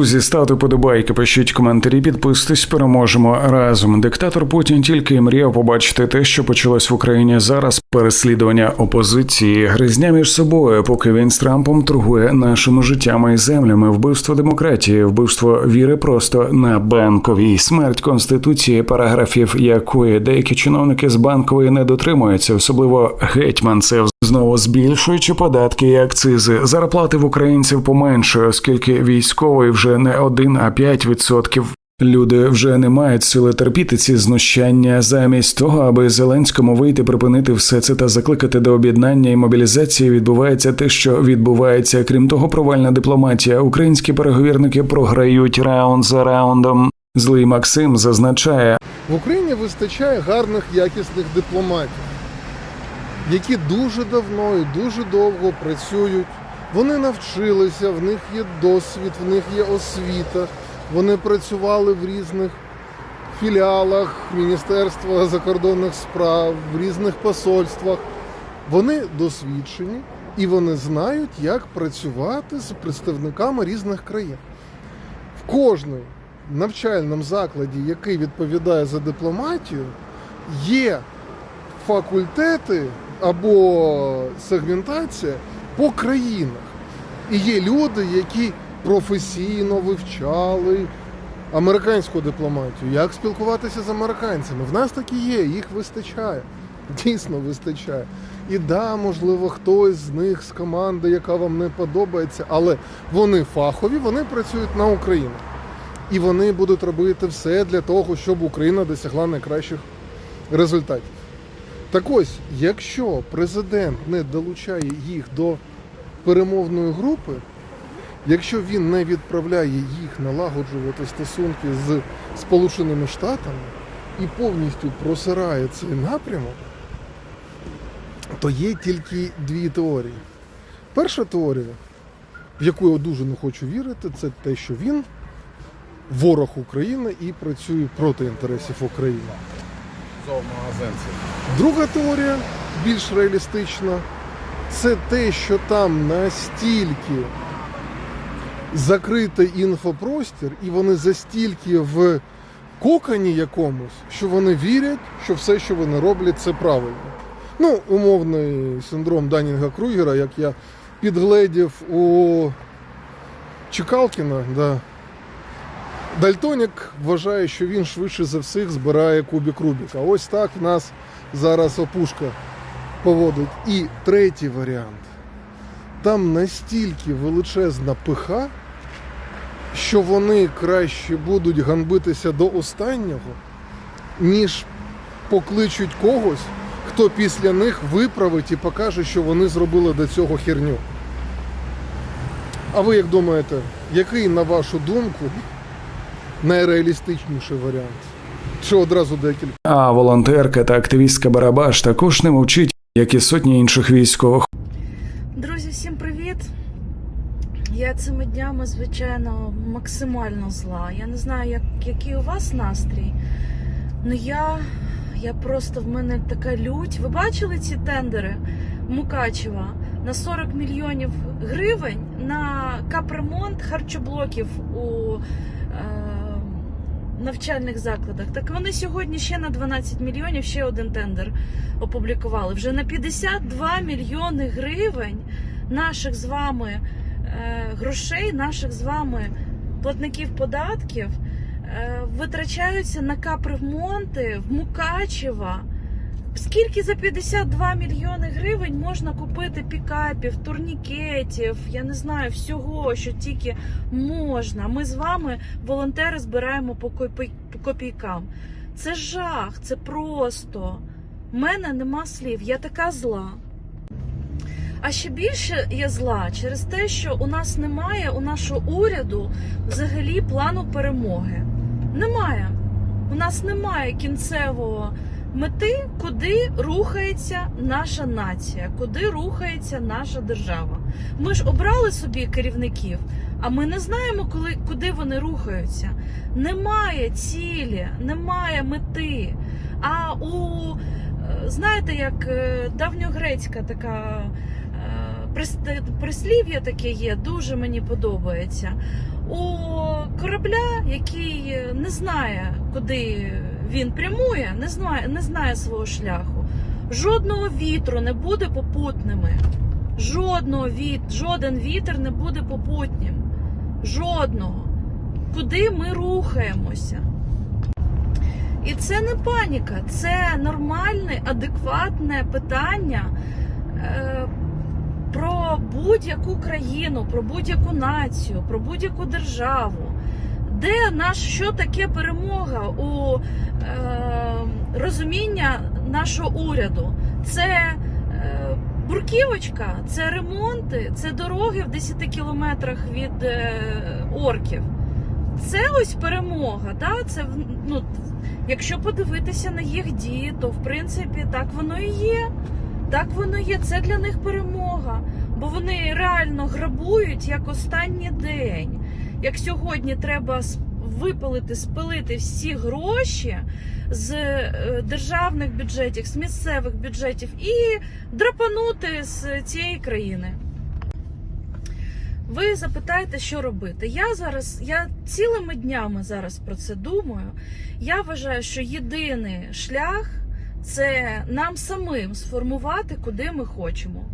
Друзі, ставте подобайки, пишіть коментарі, підписуйтесь, переможемо разом. Диктатор Путін тільки мріяв побачити те, що почалось в Україні зараз. Переслідування опозиції, гризня між собою, поки він з Трампом торгує нашими життями і землями, вбивство демократії, вбивство віри просто на банковій смерть конституції, параграфів якої деякі чиновники з банкової не дотримуються, особливо гетьманцев. Знову збільшуючи податки і акцизи, зарплати в українців поменшує, оскільки військовий вже не один, а 5%. Люди вже не мають сили терпіти ці знущання замість того, аби Зеленському вийти, припинити все це та закликати до об'єднання і мобілізації. Відбувається те, що відбувається. Крім того, провальна дипломатія. Українські переговірники програють раунд за раундом. Злий Максим зазначає, В Україні вистачає гарних якісних дипломатів, які дуже давно і дуже довго працюють. Вони навчилися, в них є досвід, в них є освіта. Вони працювали в різних філіалах Міністерства закордонних справ, в різних посольствах. Вони досвідчені і вони знають, як працювати з представниками різних країн. В кожному навчальному закладі, який відповідає за дипломатію, є факультети або сегментація по країнах. І є люди, які професійно вивчали американську дипломатію, як спілкуватися з американцями. В нас такі є, їх вистачає. Дійсно вистачає. І да, можливо, хтось з них з команди, яка вам не подобається, але вони фахові, вони працюють на Україну. І вони будуть робити все для того, щоб Україна досягла найкращих результатів. Так ось, якщо президент не долучає їх до перемовної групи, якщо він не відправляє їх налагоджувати стосунки з Сполученими Штатами і повністю просирає цей напрямок, то є тільки дві теорії. Перша теорія, в яку я дуже не хочу вірити, це те, що він ворог України і працює проти інтересів України. Друга теорія, більш реалістична, це те, що там настільки закритий інфопростір, і вони застільки в кокані якомусь, що вони вірять, що все, що вони роблять, це правильно. Ну, умовний синдром Данінга Кругера, як я підгледів у Чекалкіна, да. Дальтонік вважає, що він швидше за всіх збирає кубік Рубіка. Ось так в нас зараз опушка поводить. І третій варіант. Там настільки величезна пиха, що вони краще будуть ганбитися до останнього, ніж покличуть когось, хто після них виправить і покаже, що вони зробили до цього херню. А ви як думаєте, який, на вашу думку, найреалістичніший варіант? Чи одразу декілька? а волонтерка та активістка Барабаш також не мовчить, як і сотні інших військових. Друзі, всім привіт! Я цими днями, звичайно, максимально зла. Я не знаю, як, який у вас настрій. Ну я, я просто в мене така лють. Ви бачили ці тендери Мукачева на 40 мільйонів гривень на капремонт харчоблоків у навчальних закладах. Так вони сьогодні ще на 12 мільйонів ще один тендер опублікували. Вже на 52 мільйони гривень наших з вами е, грошей, наших з вами платників податків е, витрачаються на капремонти в Мукачева. Скільки за 52 мільйони гривень можна купити пікапів, турнікетів, я не знаю, всього, що тільки можна. Ми з вами, волонтери, збираємо по копій- по копійкам. Це жах, це просто. У мене нема слів, я така зла. А ще більше я зла через те, що у нас немає у нашого уряду взагалі плану перемоги. Немає. У нас немає кінцевого мети, куди рухається наша нація, куди рухається наша держава. Ми ж обрали собі керівників, а ми не знаємо, коли, куди вони рухаються. Немає цілі, немає мети. А у е, знаєте, як е, давньогрецька така прислів'я таке є, дуже мені подобається. у корабля, який не знає, куди він прямує, не знає, не знає свого шляху. Жодного вітру не буде попутними. Жодного віт, жоден вітер не буде попутнім. Жодного. Куди ми рухаємося? І це не паніка, це нормальне, адекватне питання е, будь-яку країну, про будь-яку націю, про будь-яку державу. Де наш що таке перемога у е, розуміння нашого уряду? Це е, бурківочка, це ремонти, це дороги в 10 кілометрах від е, орків. Це ось перемога. Да? Це ну, якщо подивитися на їх дії, то в принципі так воно і є. Так воно є. Це для них перемога. Бо вони реально грабують як останній день. Як сьогодні треба випилити, спилити всі гроші з е, державних бюджетів, з місцевих бюджетів і драпанути з цієї країни. Ви запитаєте, що робити. Я зараз, я цілими днями зараз про це думаю. Я вважаю, що єдиний шлях це нам самим сформувати, куди ми хочемо.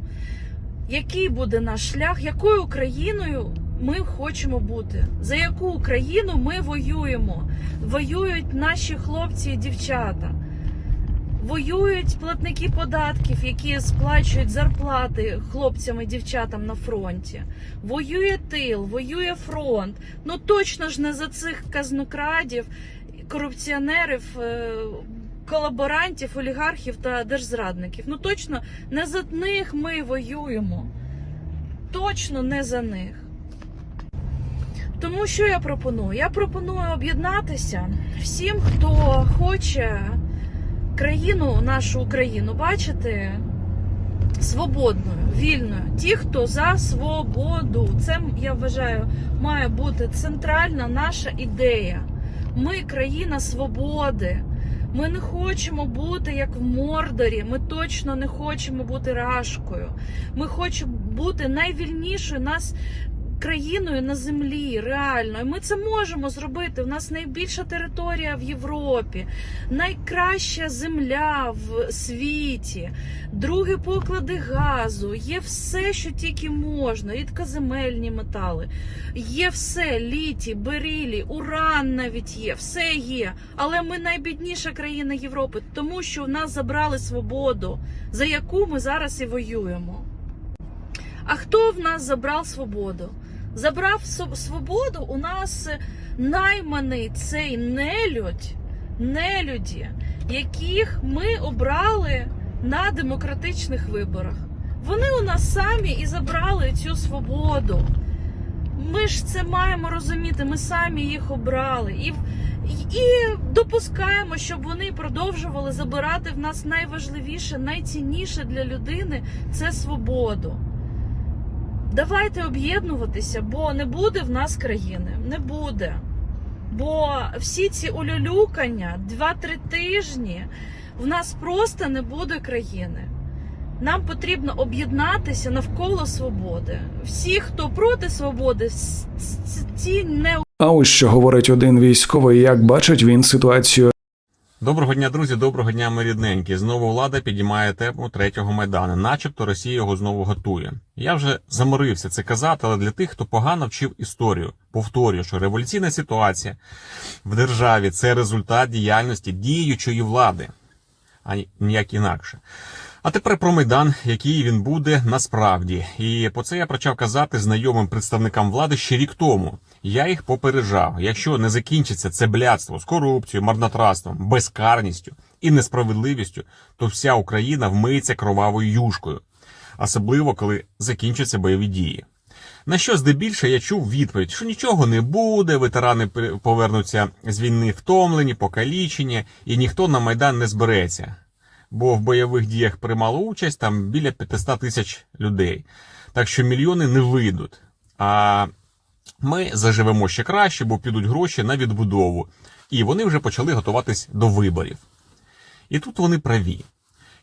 Який буде наш шлях, якою Україною ми хочемо бути? За яку Україну ми воюємо? Воюють наші хлопці і дівчата. Воюють платники податків, які сплачують зарплати хлопцям і дівчатам на фронті. Воює тил, воює фронт. Ну точно ж не за цих казнокрадів, корупціонерів, е, колаборантів, олігархів та держзрадників. Ну точно не за них ми воюємо. Точно не за них. Тому що я пропоную? Я пропоную об'єднатися всім, хто хоче країну, нашу Україну, бачити свободною, вільною. Ті, хто за свободу. Це я вважаю, має бути центральна наша ідея. Ми країна свободи. Ми не хочемо бути як в Мордорі. Ми точно не хочемо бути рашкою. Ми хочемо бути найвільнішою нас країною на землі. Реально, і ми це можемо зробити. У нас найбільша територія в Європі, найкраща земля в світі, другі поклади газу. Є все, що тільки можна. Рідкоземельні метали. Є все, літій, берілі, уран навіть є, все є. Але ми найбідніша країна Європи, тому що в нас забрали свободу, за яку ми зараз і воюємо. А хто в нас забрав свободу? Забрав свободу у нас найманий цей нелюдь, нелюді, яких ми обрали на демократичних виборах. Вони у нас самі і забрали цю свободу. Ми ж це маємо розуміти, ми самі їх обрали. І, і, допускаємо, щоб вони продовжували забирати в нас найважливіше, найцінніше для людини це свободу. Давайте об'єднуватися, бо не буде в нас країни. Не буде. Бо всі ці улюлюкання, 2-3 тижні, в нас просто не буде країни. Нам потрібно об'єднатися навколо свободи. Всі, хто проти свободи, ці не А ось що говорить один військовий, як бачить він ситуацію Доброго дня, друзі, доброго дня, ми рідненькі. Знову влада підіймає тему третього майдану, начебто Росія його знову готує. Я вже заморився це казати, але для тих, хто погано вчив історію, повторюю, що революційна ситуація в державі це результат діяльності діючої влади, а ніяк інакше. А тепер про майдан, який він буде насправді. І по це я почав казати знайомим представникам влади ще рік тому. Я їх попереджав. Якщо не закінчиться це блядство з корупцією, марнотратством, безкарністю і несправедливістю, то вся Україна вмиється кровавою юшкою, особливо коли закінчаться бойові дії. На що здебільше я чув відповідь, що нічого не буде, ветерани повернуться з війни втомлені, покалічені, і ніхто на майдан не збереться. Бо в бойових діях приймало участь там біля 500 тисяч людей. Так що мільйони не вийдуть. А ми заживемо ще краще, бо підуть гроші на відбудову. І вони вже почали готуватись до виборів. І тут вони праві,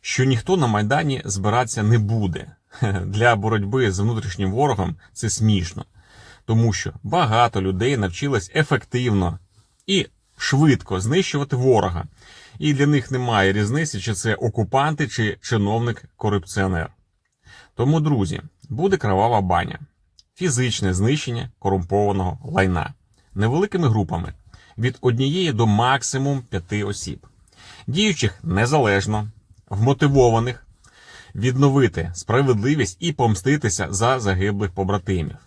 що ніхто на Майдані збиратися не буде. Для боротьби з внутрішнім ворогом це смішно. Тому що багато людей навчилось ефективно і швидко знищувати ворога. І для них немає різниці, чи це окупанти, чи чиновник-корупціонер. Тому, друзі, буде кровава баня, фізичне знищення корумпованого лайна невеликими групами від однієї до максимум п'яти осіб, діючих незалежно, вмотивованих відновити справедливість і помститися за загиблих побратимів.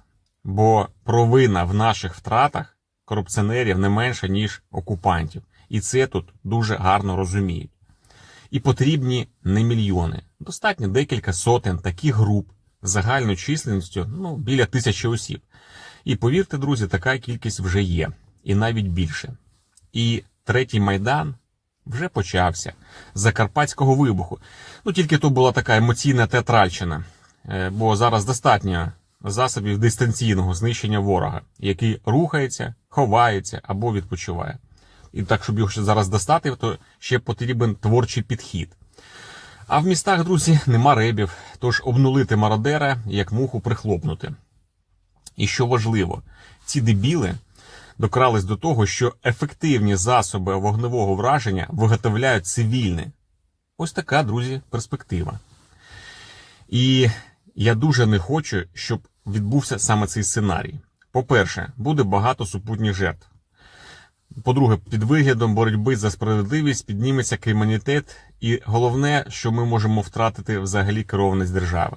Бо провина в наших втратах корупціонерів не менша, ніж окупантів. І це тут дуже гарно розуміють. І потрібні не мільйони. Достатньо декілька сотень таких груп загальною численністю ну, біля тисячі осіб. І повірте, друзі, така кількість вже є, і навіть більше. І третій майдан вже почався закарпатського вибуху. Ну тільки то була така емоційна театральщина, Е, бо зараз достатньо засобів дистанційного знищення ворога, який рухається, ховається або відпочиває. І так, щоб його зараз достати, то ще потрібен творчий підхід. А в містах, друзі, нема ребів, тож обнулити мародера, як муху прихлопнути. І що важливо, ці дебіли докрались до того, що ефективні засоби вогневого враження виготовляють цивільні. Ось така, друзі, перспектива. І я дуже не хочу, щоб відбувся саме цей сценарій. По-перше, буде багато супутніх жертв. По-друге, під виглядом боротьби за справедливість підніметься кримінітет, і головне, що ми можемо втратити взагалі керованість держави.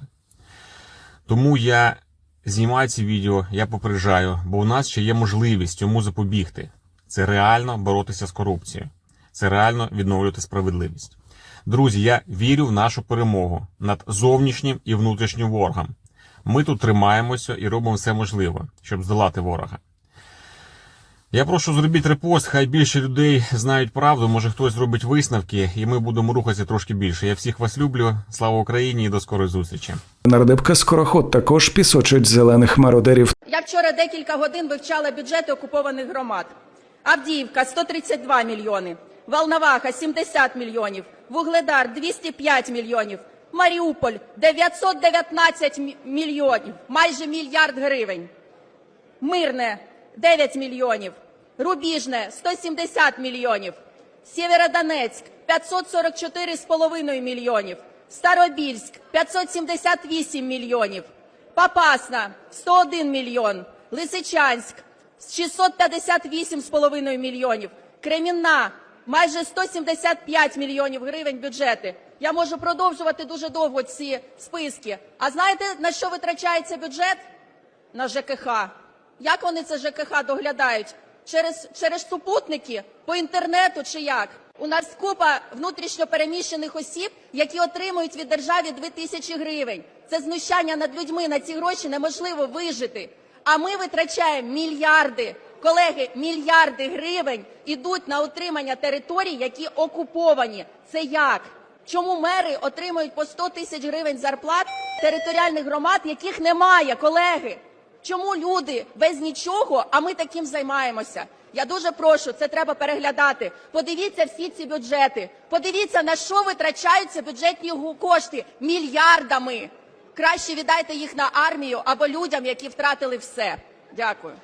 Тому я знімаю ці відео, я попереджаю, бо у нас ще є можливість цьому запобігти. Це реально боротися з корупцією, це реально відновлювати справедливість. Друзі, я вірю в нашу перемогу над зовнішнім і внутрішнім ворогом. Ми тут тримаємося і робимо все можливе, щоб здолати ворога. Я прошу зробіть репост, хай більше людей знають правду, може хтось зробить висновки, і ми будемо рухатися трошки більше. Я всіх вас люблю. Слава Україні і до скорої зустрічі. Нардепка Скороход також пісочить зелених мародерів Я вчора декілька годин вивчала бюджети окупованих громад. Авдіївка 132 мільйони, Волноваха 70 мільйонів, Вугледар 205 мільйонів, Маріуполь 919 мі- мільйонів, майже мільярд гривень. Мирне 9 мільйонів, Рубіжне 170 мільйонів, Сєвєродонецьк 544,5 мільйонів, Старобільськ 578 мільйонів, Попасна 101 мільйон, Лисичанськ 658,5 мільйонів, Кремінна майже 175 мільйонів гривень бюджети. Я можу продовжувати дуже довго ці списки. А знаєте, на що витрачається бюджет? на ЖКХ. Як вони це ЖКХ доглядають? Через, через супутники, по інтернету чи як? У нас купа внутрішньо переміщених осіб, які отримують від держави 2 тисячі гривень. Це знущання над людьми. На ці гроші неможливо вижити. А ми витрачаємо мільярди. Колеги, мільярди гривень ідуть на утримання територій, які окуповані. Це як? Чому мери отримують по 100 тисяч гривень зарплат територіальних громад, яких немає, колеги? Чому люди без нічого, а ми таким займаємося? Я дуже прошу, це треба переглядати. Подивіться всі ці бюджети. Подивіться, на що витрачаються бюджетні кошти мільярдами. Краще віддайте їх на армію або людям, які втратили все. Дякую.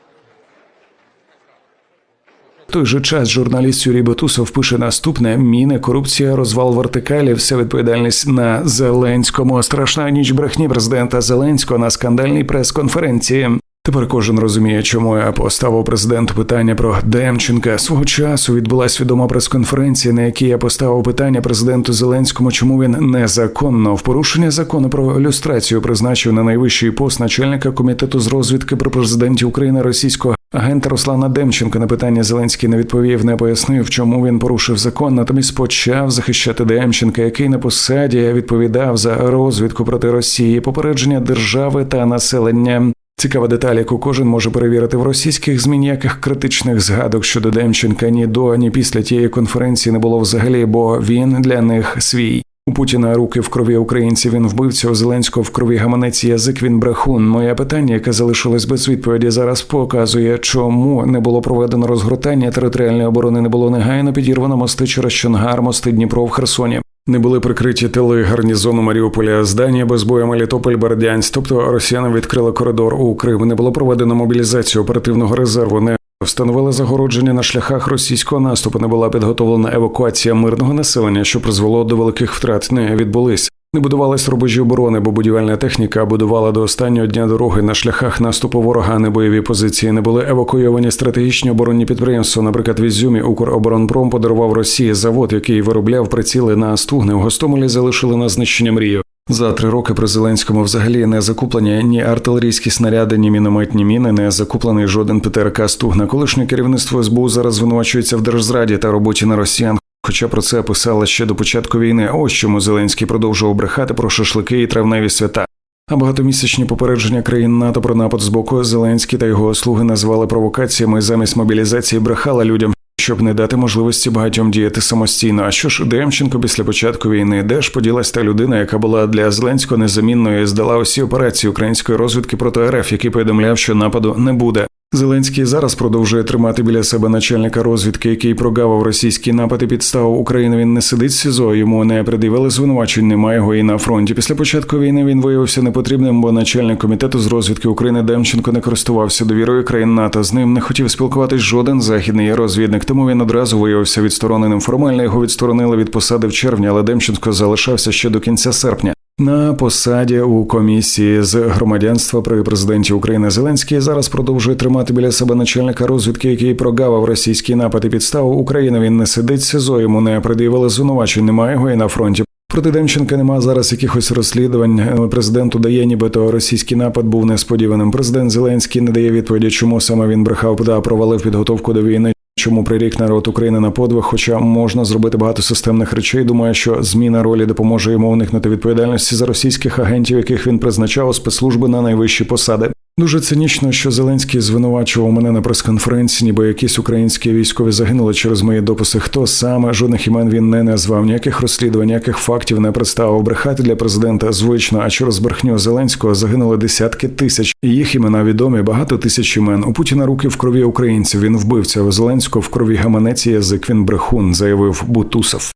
Той же час журналіст Юрій Бетусов пише наступне: міни, корупція, розвал вертикалі, вся відповідальність на Зеленському. Страшна ніч брехні президента Зеленського на скандальній прес-конференції. Тепер кожен розуміє, чому я поставив президенту питання про Демченка. Свого часу відбулася відома прес-конференція, на якій я поставив питання президенту Зеленському, чому він незаконно в порушення закону про люстрацію призначив на найвищий пост начальника комітету з розвідки при президенті України російського агента Руслана Демченка. На питання Зеленський не відповів, не пояснив, чому він порушив закон. Натомість почав захищати Демченка, який на посаді відповідав за розвідку проти Росії, попередження держави та населення. Цікава деталь, яку кожен може перевірити в російських ЗМІ ніяких критичних згадок щодо Демченка ні до, ні після тієї конференції не було взагалі, бо він для них свій. У Путіна руки в крові українців. Він вбивця у Зеленського в крові гаманець язик. Він брехун. Моє питання, яке залишилось без відповіді, зараз показує, чому не було проведено розгортання територіальної оборони, не було негайно підірвано мости через Чонгар, мости Дніпро в Херсоні. Не були прикриті тили гарнізону Маріуполя, здання без бою Мелітополь Бердянськ. Тобто росіянам відкрили коридор у Крим. Не було проведено мобілізацію оперативного резерву. Не встановили загородження на шляхах російського наступу. Не була підготовлена евакуація мирного населення, що призвело до великих втрат. Не відбулись. Не будувались рубежі оборони, бо будівельна техніка будувала до останнього дня дороги на шляхах наступу ворога, не бойові позиції. Не були евакуйовані стратегічні оборонні підприємства. Наприклад, в Ізюмі Укроборонпром подарував Росії завод, який виробляв приціли на стугни. В Гостомелі залишили на знищення мрію. За три роки при Зеленському взагалі не закуплені ні артилерійські снаряди, ні мінометні міни, не закуплений жоден ПТРК Стугна. Колишнє керівництво СБУ зараз звинувачується в держзраді та роботі на росіян. Хоча про це писали ще до початку війни. Ось чому Зеленський продовжував брехати про шашлики і травневі свята. А багатомісячні попередження країн НАТО про напад з боку Зеленський та його слуги називали провокаціями замість мобілізації брехала людям, щоб не дати можливості багатьом діяти самостійно. А що ж Демченко після початку війни? Де ж поділась та людина, яка була для Зеленського незамінною і здала усі операції української розвідки проти РФ, який повідомляв, що нападу не буде. Зеленський зараз продовжує тримати біля себе начальника розвідки, який прогавив російський напад і підставив Україну. Він не сидить в СІЗО. Йому не пред'явили звинувачень. Немає його і на фронті. Після початку війни він виявився непотрібним, бо начальник комітету з розвідки України Демченко не користувався довірою країн НАТО. З ним не хотів спілкуватись жоден західний розвідник. Тому він одразу виявився відстороненим. Формально його відсторонили від посади в червні, але Демченко залишався ще до кінця серпня. На посаді у комісії з громадянства при президенті України Зеленський зараз продовжує тримати біля себе начальника розвідки, який прогавив російський напад і підставу України. Він не сидить в СИЗО, йому не пред'явили звинувачень. Немає його і на фронті. Проти Демченка нема зараз якихось розслідувань. Президент удає, нібито російський напад був несподіваним. Президент Зеленський не дає відповіді, чому саме він брехав та провалив підготовку до війни. Чому прирік народ України на подвиг, хоча можна зробити багато системних речей. Думаю, що зміна ролі допоможе йому уникнути відповідальності за російських агентів, яких він призначав у спецслужби на найвищі посади. Дуже цинічно, що Зеленський звинувачував мене на прес-конференції, ніби якісь українські військові загинули через мої дописи. Хто саме жодних імен він не назвав, ніяких розслідувань, ніяких фактів не представив. Брехати для президента звично. А через брехню Зеленського загинули десятки тисяч. І Їх імена відомі, багато тисяч імен. У Путіна руки в крові українців. Він вбивця. У Зеленського в крові гаманець і язик. Він брехун, заявив Бутусов.